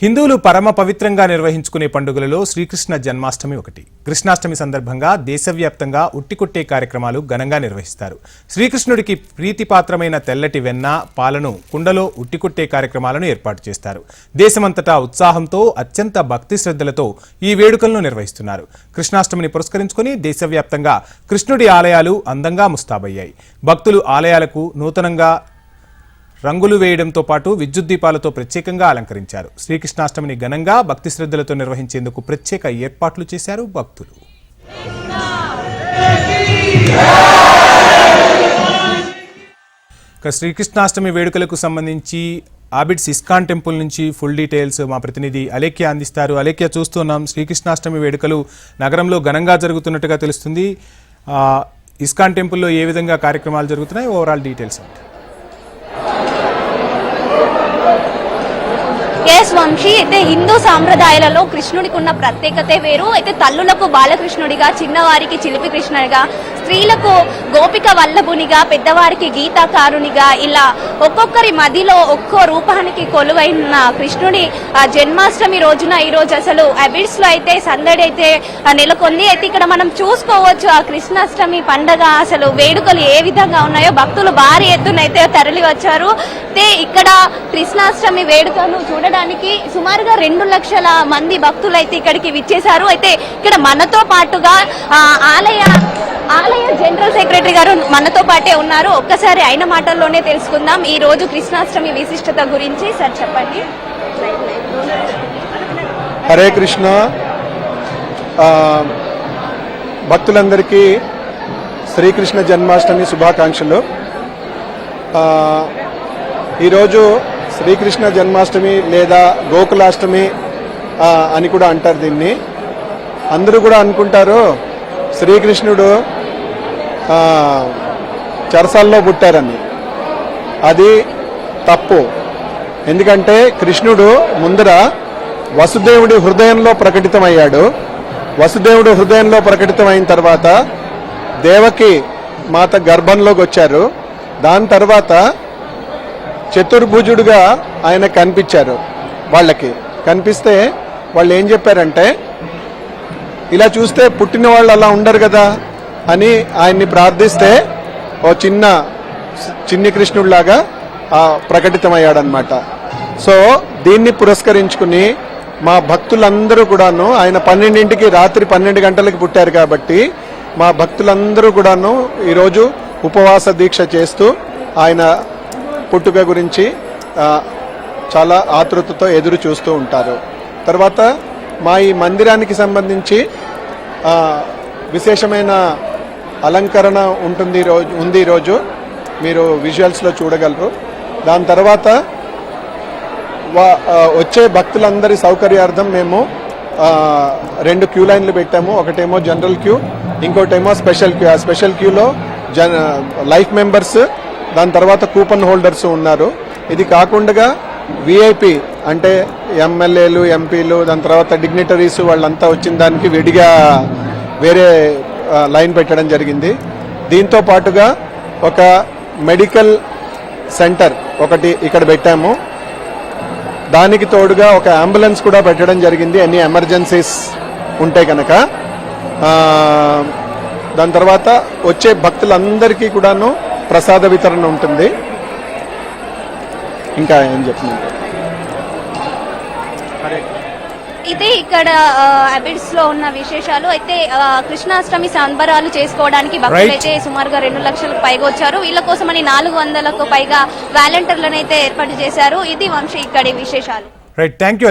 హిందువులు పరమ పవిత్రంగా నిర్వహించుకునే పండుగలలో శ్రీకృష్ణ జన్మాష్టమి ఒకటి. కృష్ణాష్టమి సందర్భంగా దేశవ్యాప్తంగా ఉట్టికొట్టే కార్యక్రమాలు ఘనంగా నిర్వహిస్తారు. శ్రీకృష్ణుడికి ప్రీతిపాత్రమైన తెల్లటి వెన్న పాలను కుండలో ఉట్టికొట్టే కార్యక్రమాలను ఏర్పాటు చేస్తారు. దేశమంతటా ఉత్సాహంతో అత్యంత భక్తి శ్రద్ధలతో ఈ వేడుకలను నిర్వహిస్తున్నారు. కృష్ణాష్టమిని పురస్కరించుకుని దేశవ్యాప్తంగా కృష్ణుడి ఆలయాలు అందంగా ముస్తాబయ్యాయి. భక్తులు ఆలయాలకు నూతనంగా రంగులు వేయడంతో పాటు విద్యుత్ దీపాలతో ప్రత్యేకంగా అలంకరించారు. శ్రీకృష్ణాష్టమిని ఘనంగా భక్తి శ్రద్ధలతో నిర్వహించేందుకు ప్రత్యేక ఏర్పాట్లు చేశారు భక్తులు. ఇక శ్రీకృష్ణాష్టమి వేడుకలకు సంబంధించి ఆబిడ్స్ ఇస్కాన్ టెంపుల్ నుంచి ఫుల్ డీటెయిల్స్ మా ప్రతినిధి అలేఖ్య అందిస్తారు. అలేఖ్య చూస్తున్నాం శ్రీకృష్ణాష్టమి వేడుకలు నగరంలో ఘనంగా జరుగుతున్నట్టుగా తెలుస్తుంది. ఇస్కాన్ టెంపుల్లో ఏ విధంగా కార్యక్రమాలు జరుగుతున్నాయి? ఓవరాల్ డీటెయిల్స్ అంటే Thank you. ఎస్ వంశీ అయితే హిందూ సాంప్రదాయాలలో కృష్ణుడికి ఉన్న ప్రత్యేకతే వేరు. అయితే తల్లులకు బాలకృష్ణుడిగా చిన్నవారికి చిలిపి కృష్ణుడిగా స్త్రీలకు గోపిక వల్లభునిగా పెద్దవారికి గీతాకారునిగా ఇలా ఒక్కొక్కరి మదిలో ఒక్కో రూపానికి కొలువైన కృష్ణుడి ఆ, జన్మాష్టమి రోజున ఈ రోజు అసలు అబిడ్స్లో అయితే సందడి అయితే నెలకొంది. అయితే ఇక్కడ మనం చూసుకోవచ్చు ఆ కృష్ణాష్టమి పండగ అసలు వేడుకలు ఏ విధంగా ఉన్నాయో. భక్తులు భారీ ఎత్తున అయితే తరలి వచ్చారు అయితే ఇక్కడ కృష్ణాష్టమి వేడుకను చూడడానికి సుమారుగా రెండు లక్షల మంది భక్తులు అయితే ఇక్కడికి విచ్చేశారు. అయితే ఇక్కడ మనతో పాటుగా ఆలయ ఆలయ జనరల్ సెక్రటరీ గారు మనతో పాటే ఉన్నారు. ఒక్కసారి ఆయన మాటల్లోనే తెలుసుకుందాం. ఈ రోజు కృష్ణాష్టమి విశిష్టత గురించి. సార్ చెప్పండి. హరే కృష్ణ. భక్తులందరికీ శ్రీకృష్ణ జన్మాష్టమి శుభాకాంక్షలు. ఈరోజు శ్రీకృష్ణ జన్మాష్టమి లేదా గోకులాష్టమి అని కూడా అంటారు దీన్ని. అందరూ కూడా అనుకుంటారు శ్రీకృష్ణుడు చరసాల్లో పుట్టారని. అది తప్పు. ఎందుకంటే కృష్ణుడు ముందర వసుదేవుడి హృదయంలో ప్రకటితమయ్యాడు. వసుదేవుడు హృదయంలో ప్రకటితమైన తర్వాత దేవకి మాత గర్భంలోకి వచ్చారు. దాని తర్వాత చతుర్భుజుడుగా ఆయన కనిపించారు వాళ్ళకి. కనిపిస్తే వాళ్ళు ఏం చెప్పారంటే ఇలా చూస్తే పుట్టిన వాళ్ళు అలా ఉండరు కదా అని ఆయన్ని ప్రార్థిస్తే ఓ చిన్న చిన్ని కృష్ణుడిలాగా ప్రకటితమయ్యాడనమాట సో దీన్ని పురస్కరించుకుని మా భక్తులందరూ కూడాను ఆయన పన్నెండింటికి రాత్రి పన్నెండు గంటలకు పుట్టారు కాబట్టి మా భక్తులందరూ కూడాను ఈరోజు ఉపవాస దీక్ష చేస్తూ ఆయన పుట్టుక గురించి చాలా ఆతృతతో ఎదురు చూస్తూ ఉంటారు. తర్వాత మా ఈ మందిరానికి సంబంధించి విశేషమైన అలంకరణ ఉంటుంది రోజు ఉంది ఈరోజు మీరు విజువల్స్లో చూడగలరు. దాని తర్వాత వా- వచ్చే భక్తులందరి సౌకర్యార్థం మేము రెండు క్యూ లైన్లు పెట్టాము. ఒకటేమో జనరల్ క్యూ ఇంకోటేమో స్పెషల్ క్యూ. ఆ స్పెషల్ క్యూలో జన లైఫ్ మెంబర్స్ దాని తర్వాత కూపన్ హోల్డర్స్ ఉన్నారు. ఇది కాకుండా విఐపి అంటే ఎమ్మెల్యేలు ఎంపీలు దాని తర్వాత డిగ్నిటరీస్ వాళ్ళంతా వచ్చిన దానికి విడిగా వేరే లైన్ పెట్టడం జరిగింది. దీంతో పాటుగా ఒక మెడికల్ సెంటర్ ఒకటి ఇక్కడ పెట్టాము. దానికి తోడుగా ఒక అంబులెన్స్ కూడా పెట్టడం జరిగింది. ఎన్ని ఎమర్జెన్సీస్ ఉంటే కనుక దాని తర్వాత వచ్చే భక్తులందరికీ కూడాను ప్రసాద వితరణ ఉంటుంది. ఇంకా ఏం చెప్తున్నాను ఇది ఇక్కడ అబిడ్స్లో ఉన్న విశేషాలు అయితే కృష్ణాష్టమి సంబరాలు చేసుకోవడానికి భక్తులు. అయితే సుమారుగా రెండు లక్షలకు పైగా వచ్చారు. వీళ్ళ కోసమని నాలుగు వందలకు పైగా వాలంటీర్లను అయితే ఏర్పాటు చేశారు. ఇది వంశీ ఇక్కడి విశేషాలు. Right thank you